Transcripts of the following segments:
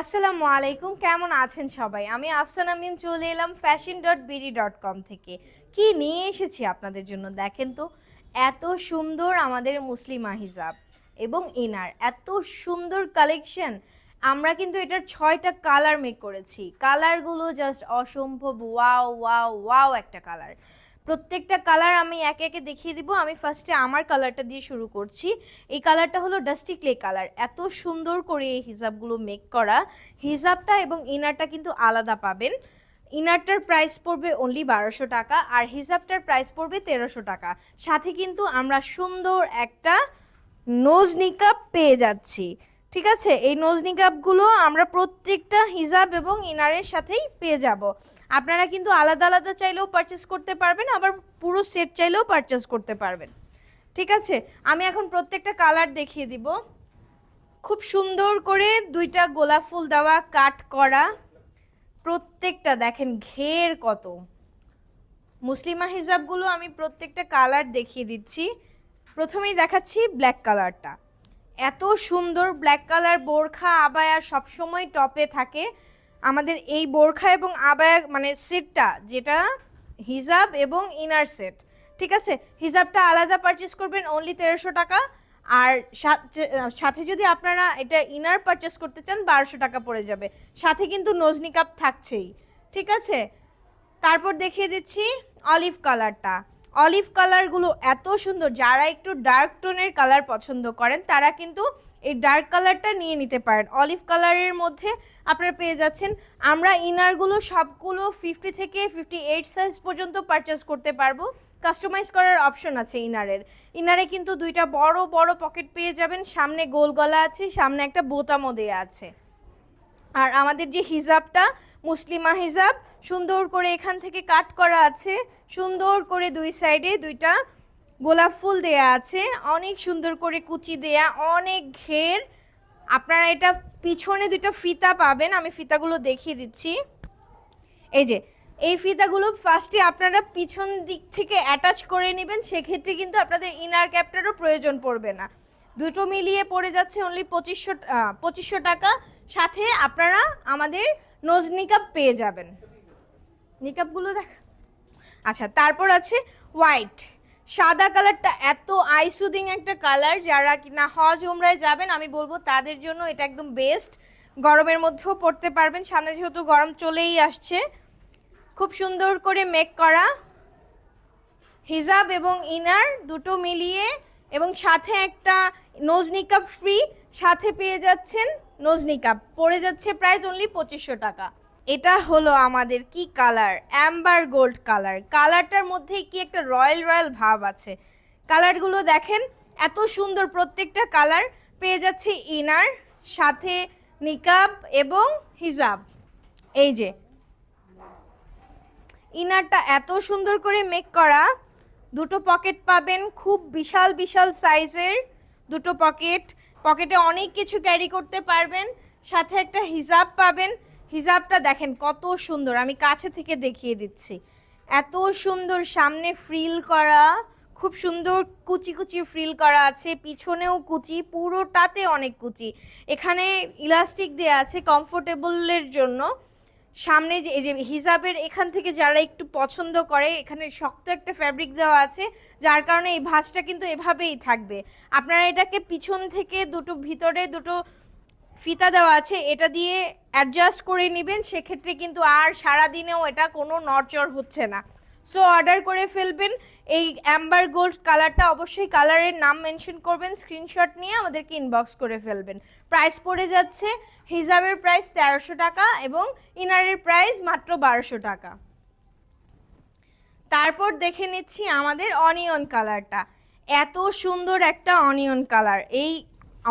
আসসালামু আলাইকুম, কেমন আছেন সবাই? আমি আফসানা মিম চলে এলাম fashion dot BD dot com থেকে। কি নিয়ে এসেছি আপনাদের জন্য? দেখেন তো, এত সুন্দর আমাদের মুসলিমা হিজাব এবং ইনার, এত সুন্দর কালেকশন আমরা কিন্তু এটার ছয়টা কালার মেক করেছি। কালারগুলো জাস্ট অসম্ভব ওয়াও ওয়াও ওয়াও একটা কালার প্রত্যেকটা কালার আমি একে একে দেখিয়ে দিব। আমি ফার্স্টে আমার কালারটা দিয়ে শুরু করছি। এই কালারটা হলো ডাস্টি ক্লে কালার এত সুন্দর করে এই হিজাবগুলো মেক করা। হিজাবটা এবং ইনারটা কিন্তু আলাদা পাবেন। ইনারটার প্রাইস পড়বে অনলি বারোশো টাকা আর হিজাবটার প্রাইস পড়বে তেরোশো টাকা। সাথে কিন্তু আমরা সুন্দর একটা নোজ নিকাপ পেয়ে যাচ্ছি। ঠিক আছে? এই নোজ নিকাপগুলো আমরা প্রত্যেকটা হিজাব এবং ইনারের সাথেই পেয়ে যাব। আপনারা কিন্তু আলাদা আলাদা চাইলেও পারচেস করতে পারবেন, আবার পুরো সেট চাইলেও পারচেস করতে পারবেন। ঠিক আছে? আমি এখন প্রত্যেকটা কালার দেখিয়ে দিব। খুব সুন্দর করে দুইটা গোলাপ ফুল দেওয়া কাট করা। প্রত্যেকটা দেখেন ঘের কত। মুসলিমা হিজাবগুলো আমি প্রত্যেকটা কালার দেখিয়ে দিচ্ছি। প্রথমেই দেখাচ্ছি ব্ল্যাক কালারটা এত সুন্দর ব্ল্যাক কালার বোরখা আবায়া সবসময় টপে থাকে। আমাদের এই বোরখা এবং আবায়া মানে সেটটা যেটা হিজাব এবং ইনার সেট ঠিক আছে? হিজাবটা আলাদা পারচেস করবেন অনলি তেরোশো টাকা। আর সাথে- যদি আপনারা এটা ইনার পারচেস করতে চান, বারোশো টাকা পড়ে যাবে। সাথে কিন্তু নজনি কাপ থাকছেই, ঠিক আছে? তারপর দেখিয়ে দিচ্ছি অলিভ কালারটা অলিভ কালারগুলো এত সুন্দর, যারা একটু ডার্ক টোনের কালার পছন্দ করেন, তারা কিন্তু এই ডার্ক কালারটা নিয়ে নিতে পারেন। অলিভ কালারের মধ্যে আপনারা পেয়ে যাচ্ছেন, আমরা ইনারগুলো সবগুলো ফিফটি থেকে ফিফটি এইট সাইজ পর্যন্ত পারচেস করতে পারব। কাস্টমাইজ করার অপশন আছে ইনারের ইনারে কিন্তু দুইটা বড় বড় পকেট পেয়ে যাবেন। সামনে গোল গলা আছে, সামনে একটা বোতামও দেয়া আছে। আর আমাদের যে হিজাবটা মুসলিমা হিজাব, সুন্দর করে এখান থেকে কাট করা আছে, সুন্দর করে দুই সাইডে দুইটা গোলাপ ফুল দেয়া আছে, অনেক সুন্দর করে কুচি দেয়া, অনেক ঘের। আপনারা এটা পিছনে দুইটা ফিতা পাবেন, আমি ফিতাগুলো দেখিয়ে দিচ্ছি। এই যে, এই ফিতাগুলো ফার্স্টে আপনারা পিছন দিক থেকে অ্যাটাচ করে নেবেন, সেক্ষেত্রে কিন্তু আপনাদের ইনার ক্যাপটারও প্রয়োজন পড়বে না। দুটো মিলিয়ে পড়ে যাচ্ছে অনলি পঁচিশশো পঁচিশশো টাকা। সাথে আপনারা আমাদের নোজ নিকাপ পেয়ে যাবেন। নিকাপগুলো দেখ। আচ্ছা তারপর আছে হোয়াইট সাদা কালারটা এত আইসুদিং একটা কালার যারা কিনা হজ উমরায় যাবেন, আমি বলব তাদের জন্য এটা একদম বেস্ট গরমের মধ্যেও পড়তে পারবেন, সামনে যেহেতু গরম চলেই আসছে। খুব সুন্দর করে মেক করা। হিজাব এবং ইনার দুটো মিলিয়ে এবং সাথে একটা নোজ নিকাপ ফ্রি সাথে পেয়ে যাচ্ছেন নোজ নিকাপ পড়ে যাচ্ছে প্রাইস অনলি পঁচিশশো টাকা। এটা হলো আমাদের কি কালার অ্যাম্বার গোল্ড কালার কালারটার মধ্যেই কি একটা রয়্যাল রয়্যাল ভাব আছে? কালারগুলো দেখেন, এত সুন্দর প্রত্যেকটা কালার পেয়ে যাচ্ছে ইনার সাথে নিকাব এবং হিজাব এই যে ইনারটা এত সুন্দর করে মেক করা দুটো পকেট পাবেন খুব বিশাল বিশাল সাইজের দুটো পকেট। পকেটে অনেক কিছু ক্যারি করতে পারবেন। সাথে একটা হিজাব পাবেন। হিজাবটা দেখেন কত সুন্দর, আমি কাছে থেকে দেখিয়ে দিচ্ছি। এত সুন্দর সামনে ফ্রিল করা, খুব সুন্দর কুচি কুচি ফ্রিল করা আছে। পিছনেও কুচি, পুরোটাতে অনেক কুচি। এখানে ইলাস্টিক দেওয়া আছে কমফোর্টেবলের জন্য। সামনে যে, এই যে হিজাবের এখান থেকে যারা একটু পছন্দ করে, এখানে শক্ত একটা ফ্যাব্রিক দেওয়া আছে, যার কারণে এই ভাঁজটা কিন্তু এভাবেই থাকবে। আপনারা এটাকে পিছন থেকে দুটো ভিতরে দুটো ফিতা দেওয়া আছে, এটা দিয়ে অ্যাডজাস্ট করে নেবেন, সেক্ষেত্রে কিন্তু আর সারা দিনেও এটা কোনো নড়চড় হচ্ছে না। সো অর্ডার করে ফেলবেন। এই অ্যাম্বার গোল্ড কালারটা অবশ্যই কালারের নাম মেনশন করবেন স্ক্রিনশট নিয়ে আমাদেরকে ইনবক্স করে ফেলবেন। প্রাইস পড়ে যাচ্ছে হিজাবের প্রাইস তেরোশো টাকা এবং ইনারের প্রাইস মাত্র বারোশো টাকা। তারপর দেখে নিচ্ছি আমাদের অনিয়ন কালারটা এত সুন্দর একটা অনিয়ন কালার এই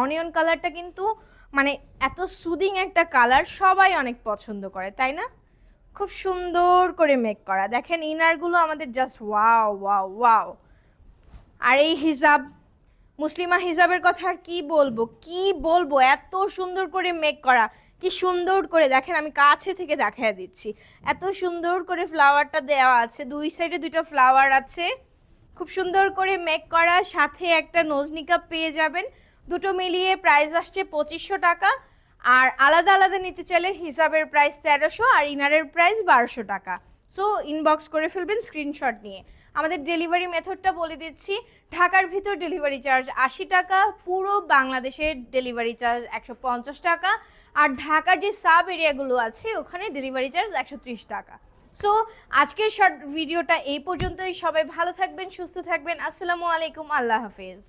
অনিয়ন কালারটা কিন্তু মানে এত সুদিং একটা কালার সবাই অনেক পছন্দ করে, তাই না? খুব সুন্দর করে মেক করা। দেখেন, ইনারগুলো আমাদের জাস্ট ওয়াও ওয়াও ওয়াও আর এই হিজাব, মুসলিমা হিজাবের কথা আর কি বলব? কি বলব? এত সুন্দর করে মেক করা। কি সুন্দর করে, দেখেন, আমি কাছে থেকে দেখায় দিচ্ছি। এত সুন্দর করে ফ্লাওয়ারটা দেওয়া আছে। দুই সাইডে দুইটা ফ্লাওয়ার আছে। খুব সুন্দর করে মেক করা। সাথে একটা নজনিকা পেয়ে যাবেন। দুটো মিলিয়ে প্রাইস আসছে পঁচিশশো টাকা। আর আলাদা আলাদা নিতে চাইলে হিসাবের প্রাইস তেরোশো আর ইনারের প্রাইস বারোশো টাকা। সো ইনবক্স করে ফেলবেন স্ক্রিনশট নিয়ে। আমাদের ডেলিভারি মেথডটা বলে দিচ্ছি। ঢাকার ভিতর ডেলিভারি চার্জ আশি টাকা, পুরো বাংলাদেশের ডেলিভারি চার্জ একশো পঞ্চাশ টাকা। আর ঢাকার যে সাব এরিয়াগুলো আছে, ওখানে ডেলিভারি চার্জ একশো ত্রিশ টাকা। সো আজকের শর্ট ভিডিওটা এই পর্যন্তই। সবাই ভালো থাকবেন, সুস্থ থাকবেন। আসসালামু আলাইকুম। আল্লাহ হাফেজ।